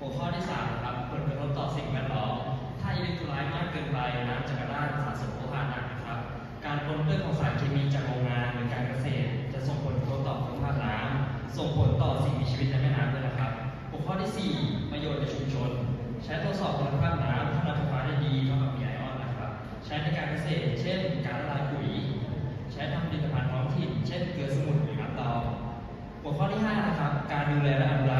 หัวข้อที่สามนะครับผลกระทบต่อสิ่งแวดล้อม ถ้าอิเล็กโทรไลต์มากเกินไปน้ำจะกระด้างสะสมโลหะหนักนะครับ การปนเปื้อนของสารเคมีจากโรงงานหรือการเกษตร จะส่งผลกระทบต่อคุณภาพน้ำส่งผลต่อสิ่งมีชีวิตในแม่น้ำด้วยนะครับ หัวข้อที่สี่ประโยชน์ในชุมชน ใช้ตรวจสอบคุณภาพน้ำถ้านำไฟฟ้าได้ดีเท่ากับมีไอออนนะครับ ใช้ในการเกษตร เช่น การละลายปุ๋ย ใช้ทำผลิตภัณฑ์ท้องถิ่น เช่นเกลือสมุนหรือน้ำตาลหัวข้อที่ 5 นะครับ การดูแลและอนุรักษ์